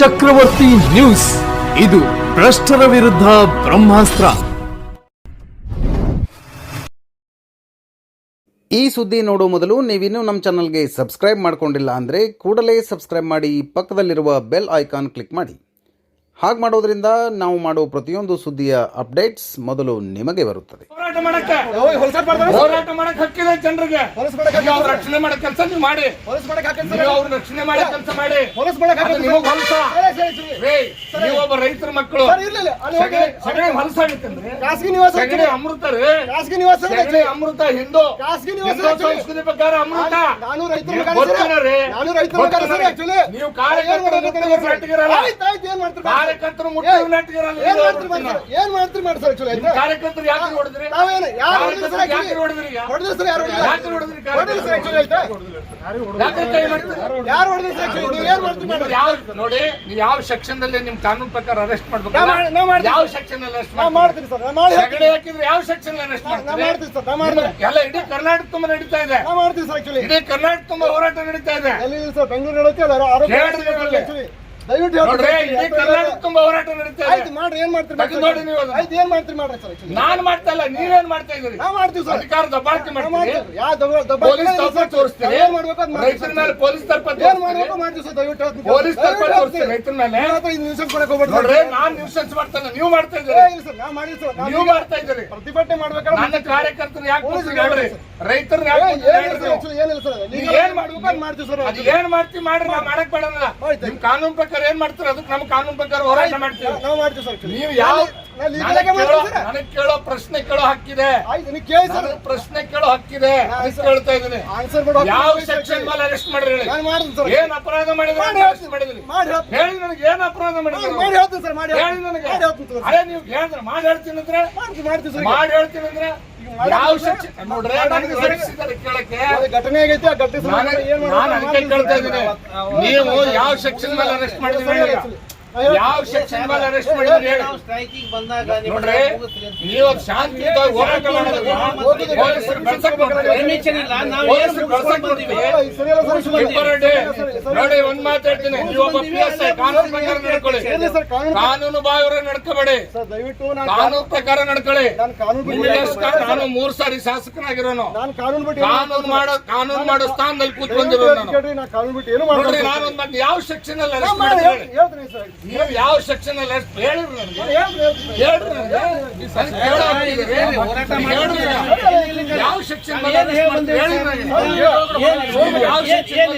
ಚಕ್ರವರ್ತಿ news. ಇದು ಭ್ರಷ್ಟರ ವಿರುದ್ಧ ಬ್ರಹ್ಮಾಸ್ತ್ರ. ಈ ಸುದ್ದಿ ನೋಡುವ ಮೊದಲು ನೀವಿನ್ನು ನಮ್ಮ ಚಾನಲ್ಗೆ ಸಬ್ಸ್ಕ್ರೈಬ್ ಮಾಡ್ಕೊಂಡಿಲ್ಲ ಅಂದರೆ ಕೂಡಲೇ ಸಬ್ಸ್ಕ್ರೈಬ್ ಮಾಡಿ ಪಕ್ಕದಲ್ಲಿರುವ ಬೆಲ್ ಐಕಾನ್ ಕ್ಲಿಕ್ ಮಾಡಿ. ಹಾಗೆ ಮಾಡೋದ್ರಿಂದ ನಾವು ಮಾಡುವ ಪ್ರತಿಯೊಂದು ಸುದ್ದಿಯ ಅಪ್ಡೇಟ್ಸ್ ಮೊದಲು ನಿಮಗೆ ಬರುತ್ತದೆ. ಹೋರಾಟ ಮಾಡಕ್ಕೆ. ಹೋರಾಟ ಮಾಡಕ್ಕೆ ಹಕ್ಕಿದೆ ಜನರಿಗೆ. ನೀವು ಅವ್ರ ರಕ್ಷಣೆ ಮಾಡೋ ಕೆಲಸ ನೀವು ಮಾಡಿ. ನೀವು ಅವ್ರ ರಕ್ಷಣೆ ಮಾಡೋ ಕೆಲಸ ಮಾಡಿ. ಅದು ನಿಮಗ್ ಹೊಲಸ. ನೀವು ಒಬ್ಬ ರೈತರ ಮಕ್ಕಳು. ಸಗಣಿ- ಖಾಸಗಿ ನಿವಾಸ ಸಗಣಿ ಅಮೃತ ರೀ. ಖಾಸಗಿ ನಿವಾಸ ಸಗಣಿ ಅಮೃತ ಹಿಂದೂ. ಖಾಸಗಿ ನಿವಾಸ ಸಂಸ್ಕೃತಿ ಪ್ರಕಾರ ಅಮೃತ. ನಾನು ರೈತರ ರೈತರ. ನೀವು ಏನ್ ಮಾಡ್ತೀರಿ? ಏನ್ ಕಾರ್ಯಕರ್ತರು ಸರ್? ಏನ್- ಮಾಡ್ತೀರಿ ಮಾಡಿ ಕಾರ್ಯಕರ್ತರು ಯಾಕೆ ಹೊಡೆದ್ರಿ ತಾವೇನು ಯಾರು ಹೊಡೆದ್ರು ಸರ್ ಯಾಕೆ actually? ಹೊಡೆದ್ರಿ ಸರ್ ಯಾರು ಹೊಡೆದ್ರು? ಹೊಡೆದ್ರಿ ಸರ್ ಆಯ್ತಾ? ಯಾರು ಹೊಡೆದ್ರು ಸರ್? actually? ನೀವು ಏನ್ ಮಾಡ್ತೀರಿ ನೀವು ಮಾಡಿ? ಯಾವ ನೋಡಿ ನೀವು ಯಾವ ಸೆಕ್ಷನ್ ದಲ್ಲಿ ನಿಮ್ ಕಾನೂನು ಪ್ರಕಾರ ಅರೆಸ್ಟ್ ಮಾಡ್ಬೇಕು. ಯಾವ ಸೆಕ್ಷನ್ ಅಲ್ಲಿ ಅರೆಸ್ಟ್ ಮಾಡ್ತೀನಿ ಸರ್. ಮಾಡಿ ಹಾಕಿದ್ರೆ ಯಾವ ಸೆಕ್ಷನ್ ಅರೆಸ್ಟ್ ಮಾಡ್ತೀನಿ ಸರ್. ಎಲ್ಲ ಇಡೀ ಕರ್ನಾಟಕ ತುಂಬಾ ನಡೀತಾ ಇದೆ. ಸರ್. ಇಡೀ ಕರ್ನಾಟಕ ತುಂಬಾ ಹೋರಾಟ ನಡೀತಾ ಇದೆ. ಸರ್? ಬೆಂಗಳೂರು ಅಲ್ಲ. ಆರೋಗ್ಯ. ದಯವಿಟ್ಟು ಹೇಳ್ತೀನಿ ನೋಡ್ರಿ actually. ಇಡೀ ಕರ್ನಾಟಕ ತುಂಬಾ ಹೋರಾಟ ನಡೀತಾ ಆಯ್ತು ಇದೆ ಮಾಡ್ರಿ ಏನ್ ಮಾಡ್ತೀರಿ ನೋಡಿ ನೀವು ಅದನ್ನ. ಆಯ್ತು ಏನ್ ಮಾಡ್ತೀರಿ ಮಾಡ್ರಿ ಸರ್ actually. ನಾನ್ ಮಾಡ್ತಾ ಇಲ್ಲ ನೀವೇನ್ ಮಾಡ್ತಾ ಇದ್ದೀರಿ ನಾ ಮಾಡ್ತೀವಿ ಸರ್ ಅಧಿಕಾರ ದಬ್ಬಾಳಿಕೆ ನಾ ಮಾಡ್ತೀರಿ ಮಾಡ್ತೀವಿ. ಯಾವ ದಬ್ಬ- ದಬ್ಬಾಳಿಕೆ ಪೊಲೀಸ್ ಇಲ್ಲ ತಪ್ಪ ಸರ್. ತೋರಿಸ್ತೀರಿ ಏನ್ ಮಾಡ್ಬೇಕು ಅದ್ ಮಾಡ್ತೀವಿ ರೈತರ ಸರ್. ಮೇಲೆ ಪೊಲೀಸ್ ತಪ್ಪ ಏನ್ ತೋರಿಸ್ತೀರಿ ಮಾಡ್ಬೇಕು ಮಾಡ್ತೀವಿ ಸರ್ ದಯವಿಟ್ಟು ಹೇಳ್ತೀನಿ. ಪೊಲೀಸ್ ತಪ್ಪ ದಯವಿಟ್ಟು ತೋರಿಸ್ತೀರಿ ಹೇಳ್ತೀನಿ. ರೈತರ ಮೇಲೆ ನಿಮ್ಮ ಹತ್ರ ಇದು ನಿಲ್ಸಕ್ ಕೊಡಕ್ ಹೋಗ್ಬೇಡ್ರಿ ನೋಡ್ರಿ ಸರ್. ನಾನ್ ನ್ಯೂಸೆನ್ಸ್ ಮಾಡ್ತಾನೆ ನೀವು ಮಾಡ್ತಾ ಏ, ಇಲ್ಲ ಸರ್ ನಾ ಮಾಡಿಲ್ಲ ಸರ್ ನಾವು ನೀವು ಮಾಡ್ತಾ ಇದ್ದೀರಿ ಪ್ರತಿಭಟನೆ ಮಾಡ್ಬೇಕಾದ್ರೆ ನನ್ನ ಕಾರ್ಯಕರ್ತರು ಯಾಕೆ ಪೊಲೀಸ್ ಕೂತ್ರು ಹೇಳ್ರಿ ರೈತರು ಏ, ಯಾಕೆ ಏನಿಲ್ಲ ಸರ್, ನೀವು? actually ಏನಿಲ್ಲ ಸರ್. ನೀವ್ ನೀವು ಏನ್ ಮಾಡ್ಬೇಕು ಅದ್ ಮಾಡ್ತೀವಿ ಸರ್ ಅದು ಏನ್ ಮಾಡ್ತೀವಿ ಮಾಡ್ರಿ ನಾವ್ ಮಾಡಕ್ ಬೇಡಲ್ಲ ಆಯ್ತು. ನಿಮ್ ಕಾನೂನು ಪ್ರಕಾರ ಏನ್ ಮಾಡ್ತಾರೆ? ಅದಕ್ಕೆ ನಮ್ಮ ಕಾನೂನು ಪ್ರಕಾರ ಹೋರಾಟ ಮಾಡ್ತೀವಿ. ನಾವು ಮಾಡ್ತೀವಿ ಸರ್. ನೀವು ಯಾವ ನನಗೆ ಕೇಳೋ ಕೇಳೋ ಹಕ್ಕಿದೆ. ಪ್ರಶ್ನೆ ಕೇಳೋ ಹಕ್ಕಿದೆ. ಕೇಳ್ತಾ ಇದ್ದೀನಿ. ಯಾವ ಸೆಕ್ಷನ್. ಮೇಲೆ ಅರೆಸ್ಟ್ ಮಾಡಿದ್ರೆ ಹೇಳಿ. ಏನ್ ಅಪರಾಧ ಮಾಡಿದ್ರೆ ಮಾಡಿ ಮಾಡಿದ್ರಿ ಹೇಳಿ ನನಗೆ ಏನ್ ಅಪರಾಧ ಮಾಡಿದ್ರೆ. ಮಾಡಿ ಹೇಳ್ತೀನಿ ಸರ್ ಮಾಡಿ ಹೇಳಿ. ನನಗೆ. ಅದೇ ನೀವು ಹೇಳಿದ್ರೆ ಮಾಡಿ ಹೇಳ್ತೀನಿ ಅಂದ್ರೆ? ಮಾಡಿ ಹೇಳ್ತೀನಿ ಅಂದ್ರೆ? ಯಾವ ಸೆಕ್ಷನ್ ನೋಡ್ರೆ ನನಗೆ ಕೇಳಕ್ಕೆ. ಅದು ಘಟನೆ ಆಗೈತಿ ಆ ಘಟನೆ ನಾನು ಸಂದರ್ಭದಲ್ಲಿ ನಾನು ಅದ್ ಅದಕ್ಕೆ ಕೇಳ್ತಾ ಇದ್ದೀನಿ. ನೀವು ಯಾವ ಸೆಕ್ಷನ್ ಮೇಲೆ ಅರೆಸ್ಟ್ ಮಾಡಿದ್ರೆ. ಯಾವ ಸೆಕ್ಷನ್ ಮೇಲೆ ಅರೆಸ್ಟ್ ಮಾಡಿದ್ರೆ ಹೇಳಿ. ಸ್ಟ್ರೈಕಿಂಗ್ ಬಂದಾಗ ನಿಮ್ಮ ನೋಡ್ರಿ ನೀವು ಶಾಂತಿಯುತವಾಗಿ ಹೋರಾಟ ಮಾಡೋದನ್ನ ಪೊಲೀಸರು ಬೆಳ್ಸಕ್ ನೋಡ್ರಿ. Permission ಇಲ್ಲ, ನಾವು ಏನು ಪೊಲೀಸರು ಬೆಳ್ಸಕ್ ಮುಗಿಸ್ಕೊಂಡು ನೋಡ್ತೀವಿ. ಇಲ್ಲ, ಸರಿಯಲ್ಲ ಸರ್, actually. ಇಬ್ಬರಡ್ಡಿ. ನೋಡಿ ಒಂದ್ ಮಾತು ನೀವು ಒಬ್ಬ ಪಿ ಎಸ್ ಐ ಕಾನೂನು ಪ್ರಕಾರ ನಡ್ಕೊಳ್ಳಿ. ಕಾನೂನು ನಡ್ಕೋಬೇಡಿ. ಕಾನೂನು ಪ್ರಕಾರ ನಡ್ಕೊಳ್ಳಿ. ನಾನು ಮೂರ್ ಸಾರಿ ಶಾಸಕನಾಗಿರೋನು. ನಾನು ಕಾನೂನು ಮಾಡೋ ಕಾನೂನು ಮಾಡೋ ಸ್ಥಾನದಲ್ಲಿ ಕೂತ್ ಬಂದಿರೋ ನಾನು ನೋಡ್ರಿ ಮಾಡ್ತೀನಿ ನಾನು ಯಾವ ಸೆಕ್ಷನ್ ಅಲ್ಲಿ ಅರೆಸ್ಟ್ ಮಾಡಿ ಮಾಡಿದ್ರಿ ನೀವು ಯಾವ ಸೆಕ್ಷನ್ ಅಲ್ಲಿ ಹೇಳಿರಿ ನನಗೆ. ಹೇಳ್ರಿ ನನಗೆ. ಯಾವ ಸೆಕ್ಷನ್ ಯಾವ section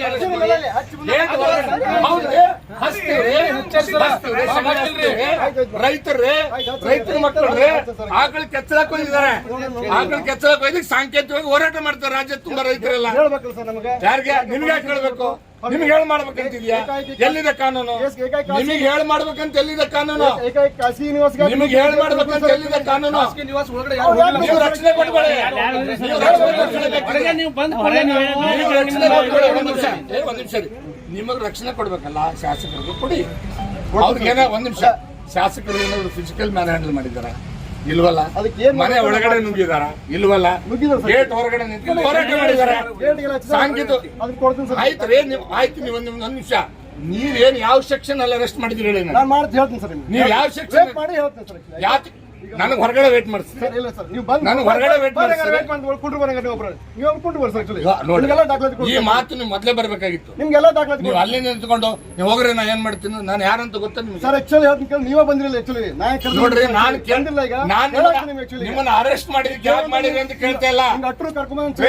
ಸಮಾಜಲ್ರಿ? ರೈತರ್ರಿ ರೈತರ ಮಕ್ಕಳ್ರಿ ಆಕಳ ಕೆಚ್ಚಲಕ್ ಹೋಗಿದ್ದಾರೆ. ಆಕಳ ಕೆಚ್ಚಲಕ್ ಹೋಗಿ ಸಾಂಕೇತಿಕವಾಗಿ ಹೋರಾಟ ಮಾಡ್ತಾರೆ ರಾಜ್ಯ ತುಂಬಾ ರೈತರೆಲ್ಲ. ಯಾರಿಗೆ? ನಿಮ್ಗೆ ಯಾಕೆ ಹೇಳ್ಬೇಕು? ನಿಮ್ಗೆ ಹೇಳಿ ಮಾಡ್ಬೇಕಂತಿದ್ಯಾ? ಎಲ್ಲಿದೆ ಕಾನೂನು? ನಿಮಗೆ ಹೇಳ್ ಮಾಡ್ಬೇಕಂತ ಎಲ್ಲಿದೆ ಕಾನೂನು? ನಿಮಗೆ ಹೇಳ್ ಮಾಡ್ಬೇಕಂತ ಎಲ್ಲಿದೆ ಕಾನೂನು? ನೀವು ರಕ್ಷಣೆ ಕೊಡ್ಬೇಡಿ ನೀವು ರಕ್ಷಣೆ ಕೊಡ್ಬೇಡಿ. ಒಂದ್ ನಿಮಿಷ. ಒಂದ್ ನಿಮಿಷ ನಿಮಗೆ ರಕ್ಷಣೆ ಕೊಡ್ಬೇಕಲ್ಲ ಶಾಸಕರಿಗೆ ಕೊಡಿ. ಅವ್ರಿಗೆ ಏನೋ ಒಂದ್ ನಿಮಿಷ. ಶಾಸಕರು ಏನಾದ್ರು ಫಿಸಿಕಲ್ ಮ್ಯಾನ್ ಹ್ಯಾಂಡಲ್ ಮಾಡಿದಾರ ಇಲ್ವಲ್ಲ ಮನೆ ಒಳಗಡೆ ನುಗ್ಗಿದಾರ? ಇಲ್ವಲ್ಲ. ಗೇಟ್ ಹೊರಗಡೆ ನಿಂತ್ಕೊಂಡು ಹೋರಾಟ ಮಾಡಿದಾರ? ಆಯ್ತು ರೀ ನೀವು ಆಯ್ತು ನೀವು ಒಂದು ಒಂದು ನಿಮಿಷ. ನೀವೇನ್ ಯಾವ ಸೆಕ್ಷನ್ ಅಲ್ಲಿ ಅರೆಸ್ಟ್ ಮಾಡಿದ್ರಿ ಹೇಳಿ ನಾನು. ಮಾಡ್ತೀನಿ ಹೇಳ್ತೀನಿ ಸರ್. ನೀವು ಯಾವ ಸೆಕ್ಷನ್ ಮಾಡಿ ಹೇಳ್ತೀನಿ ಸರ್ ಯಾಕೆ ನನಗೆ ಹೊರಗಡೆ ವೇಟ್ ಮಾಡಿಸ್ತೀರಿ ಸರ್ ಇಲ್ಲ ಸರ್ ನೀವು ಬಂದು ನಾನು ಹೊರಗಡೆ ವೇಟ್ ಮಾಡಿ ಕುಂಡ್ರು ಬರಂಗ ನೀವು ಒಬ್ರು ಬರ್ಸ ನೋಡಿ ನಿಮ್ಗೆಲ್ಲ ದಾಖಲಾತಿ ಈ ಮಾತು ನೀವು ಮೊದಲೇ ಬರಬೇಕಾಗಿತ್ತು. ನಿಮ್ಗೆಲ್ಲ ದಾಖಲಾತಿ ನೀವು. ಅಲ್ಲಿ ನಿಂತ್ಕೊಂಡು ನೀವು ಹೋಗ್ರಿ ನಾ ಏನ್ ಮಾಡ್ತೀನಿ ನಾನು ಯಾರಂತ ಗೊತ್ತಾ ನಿಮ್ಗೆ? ಸರ್ ಆಕ್ಚುಲಿ ಹೇಳ್ತೀನಿ ಕೇಳಿ ನೀವೇ ಬಂದಿರಲಿಲ್ಲ ಆಕ್ಚುಲಿ ನಾ ಕರ್ದು ನೋಡ್ರಿ ನಾನು ಕೇಳಿಲ್ಲ ಈಗ. ನಾನು ನಿಮ್ಮನ್ನ ಅರೆಸ್ಟ್ ಮಾಡಿದ್ರಿ ಯಾಕೆ ಮಾಡಿದ್ರಿ ಅಂತ ಕೇಳ್ತಾ ಇಲ್ಲ. ಹಿಂಗ್ ಅಟ್ರು ಕರ್ಕೊಂಡ್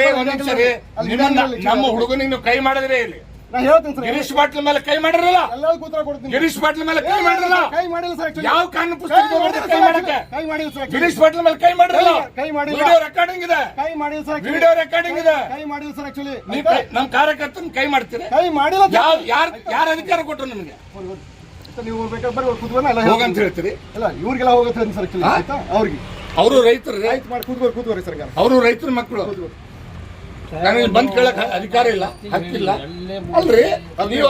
ನಿಮ್ಮನ್ನ ನಮ್ಮ ಹುಡುಗನಿಗೆ ನೀವು ಕೈ ಮಾಡಿದ್ರೆ ಇಲ್ಲಿ. ನಾ ಹೇಳ್ತೀನಿ ಸರ್. ಗಿರೀಶ್ ಪಾಟ್ಲ ಮೇಲೆ ಕೈ ಮಾಡಿರಲ್ಲ? ಎಲ್ಲರಿಗೂ ಉತ್ತರ ಕೊಡ್ತೀನಿ. ಗಿರೀಶ್ ಪಾಟ್ಲ ಮೇಲೆ ಕೈ ಮಾಡಿರಲ್ಲ? ಕೈ ಮಾಡಿಲ್ಲ ಸರ್. ಯಾವ ಕಾನೂನು ಪುಸ್ತಕ ಕೈ. ಮಾಡಕ್ಕೆ? ಕೈ ಮಾಡಿಲ್ಲ ಸರ್. ಗಿರೀಶ್ ಪಾಟ್ಲ ಮೇಲೆ ಕೈ ಮಾಡಿರಲ್ಲ? ಕೈ- ಮಾಡಿಲ್ಲ. ವಿಡಿಯೋ ರೆಕಾರ್ಡಿಂಗ್ ಇದೆ. ಕೈ ಮಾಡಿಲ್ಲ ಸರ್. ವಿಡಿಯೋ ರೆಕಾರ್ಡಿಂಗ್ ಇದೆ. ಕೈ ಮಾಡಿಲ್ಲ ಸರ್ ಆಕ್ಚುಲಿ ನೀವು ನಮ್ಮ ನಮ್ ಕಾರ್ಯಕರ್ತನ ಕೈ ಮಾಡ್ತೀರಿ? ಕೈ ಮಾಡಿಲ್ಲ ಯಾರು ಯಾವ ಯಾರ್ ಯಾರ ಅಧಿಕಾರ ಕೊಟ್ರು ನಿಮಗೆ? ನೀವು ಬೇಕಾದ್ರೆ ಅವ್ರು ಕೂತ್ಕೊಂಡು ಎಲ್ಲ ಹೋಗಂತ. ಹೇಳ್ತೀರಿ. ಇಲ್ಲ ಇವ್ರಿಗೆಲ್ಲ ಹೋಗುತ್ತೆ ಸರ್ ಆಕ್ಚುಲಿ? ಆಯ್ತಾ? ಅವ್ರಿಗೆ. ಅವರು ರೈತರು ರೈತ ಮಾಡಿ ಕೂತ್ಕೊಂಡು ಕೂತ್ಕೋರಿ ಸರ್ ಅವರು ರೈತರ ಮಕ್ಕಳು. ನನಗೆ ಬಂದ್ ಕೇಳಕ್ ಅಧಿಕಾರ ಇಲ್ಲ ಹಕ್ಕಿಲ್ಲ ಅಲ್ರಿ ನೀವು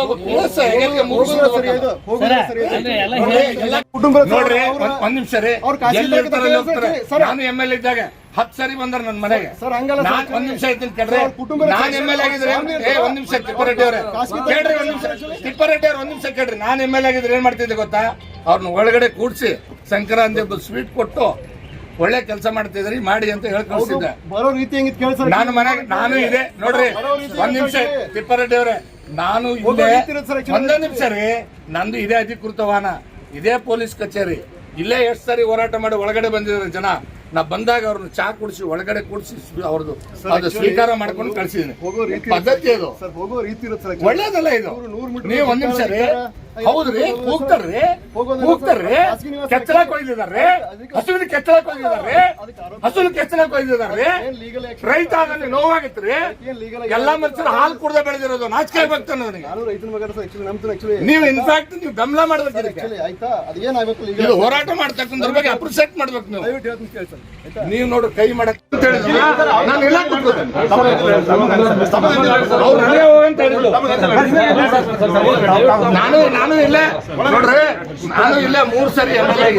ನೋಡ್ರಿ, ಒಂದ್- ನಿಮಿಷ ರೀ. ನಾನು ಎಂ ಎಲ್ ಇದ್ದಾಗ ಹತ್ ಸರಿ ಬಂದ್ರ ನನ್ನ ಮನೆಗೆ. ಒಂದ್ ನಿಮಿಷ ಇದ್ದೀನಿ ಕೇಳ್ರಿ. ಕುಟುಂಬ ನಾನ್ ಎಂ ಎಲ್ ಆಗಿದ್ರೆ ಏ ಒಂದ್ ನಿಮಿಷ ತಿಪ್ಪಾರೆಡ್ಡಿ ಅವ್ರೆ. ಕೇಳ್ರಿ ಒಂದ್ ನಿಮಿಷ. ತಿಪ್ಪಾರೆಡ್ಡಿ ಅವ್ರ ಒಂದ್ ನಿಮಿಷ ಕೇಳ್ರಿ. ನಾನ್ ಎಂ ಎಲ್ ಆಗಿದ್ರೆ ಏನ್ ಮಾಡ್ತಿದ್ದೆ ಗೊತ್ತಾ? ಅವ್ರನ್ನ ಒಳಗಡೆ ಕೂಡ್ಸಿ ಸಂಕ್ರಾಂತಿ ಸ್ವೀಟ್ ಕೊಟ್ಟು ಒಳ್ಳೆ ಕೆಲಸ ಮಾಡ್ತಿದ್ರಿ ಮಾಡಿ ಅಂತ ಹೇಳಿ ಕಳಿಸಿದ್ದೆ. ಬರೋ ರೀತಿ ಹೆಂಗಿತ್ತು ಕೇಳಿಸ ನಾನು ಮನೆ ನಾನು ಇದೆ. ನೋಡ್ರಿ ಒಂದ್ ನಿಮಿಷ ತಿಪ್ಪಾರೆಡ್ಡಿ ಅವರೇ ನಾನು ಇಲ್ಲೇ. ಒಂದೇ ನಿಮಿಷ ರೀ. ನಂದು ಇದೇ ಅಧಿಕೃತ ವಾಹನ. ಇದೇ ಪೊಲೀಸ್ ಕಚೇರಿ. ಇಲ್ಲೇ ಎಷ್ಟು ಸಾರಿ ಹೋರಾಟ ಮಾಡಿ ಒಳಗಡೆ ಬಂದಿದ್ದಾರೆ ಜನ. ನಾ ಬಂದಾಗ ಅವ್ರನ್ನ ಚಾ ಕುಡಿಸಿ ಒಳಗಡೆ ಕುಡಿಸಿ ಅವ್ರದ್ದು ಅದು ಸ್ವೀಕಾರ ಮಾಡ್ಕೊಂಡು ಕಳ್ಸಿದೀನಿ. ಹೋಗೋ ಪದ್ಧತಿ ಅದು. ಒಳ್ಳೇದಲ್ಲ ಇದು. ನೀವು ಒಂದ್ ನಿಮಿಷ ರೀ. ಹೌದ್ರಿ ಕೂಗ್ತಾರ್ರಿ ಹೋಗ್ತಾರ್ರಿ. ಕೂಗ್ತಾರ್ರಿ ನಿವಾಸ ಕೆಚ್ಚಲ ಕೊಯ್ದಿದಾರೆ ಹಸುವಿನ ಕೆಚ್ಚಲ ಕೊಯ್ದಿದಾರೆ ಹಸುವಿನ ಕೆಚ್ಚಲ action? ರೈತ ಆದಲ್ಲಿ ನೋವಾಗಿತ್ರಿ? ಎಲ್ಲಾ ಮನುಷ್ಯರು ಹಾಲು ಕುಡ್ದ ಬೆಳೆದಿರೋದು ನಾಚಿಕೆ ಆಗ್ಬೇಕು ನನಗೆ. ನೀವು ಇನ್ಫ್ಯಾಕ್ಟ್ ನೀವು ಗಮನ ಮಾಡ್ಬೇಕು? ಹೋರಾಟ ಮಾಡ್ತಕ್ಕಂಥ ಬಗ್ಗೆ ಅಪ್ರಿಸಿಯೇಟ್ ಮಾಡ್ಬೇಕು ನೀವು. ನೀವು ನೋಡು ಕೈ ಮಾಡಕ್ ನಾನು ಇಲ್ಲ ಕೂತ್ಕೋತೇನೆ. ಅವ್ರು ಹೇಳಿದ್ರು. ನಾನು ನಾನು ಇಲ್ಲೇ ನೋಡ್ರಿ ನಾನು ಇಲ್ಲೇ ಮೂರ್ ಸರಿ ಎಂ ಎಲ್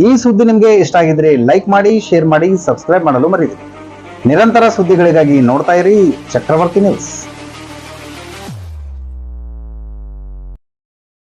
ಈ ಸುದ್ದಿ ನಿಮ್ಗೆ ಇಷ್ಟ ಆಗಿದ್ರೆ ಲೈಕ್ ಮಾಡಿ ಶೇರ್ ಮಾಡಿ ಸಬ್ಸ್ಕ್ರೈಬ್ ಮಾಡಲು ಮರಿರಿ ನಿರಂತರ ಸುದ್ದಿಗಳಿಗಾಗಿ ನೋಡ್ತಾ ಇರಿ ಚಕ್ರವರ್ತಿ ನ್ಯೂಸ್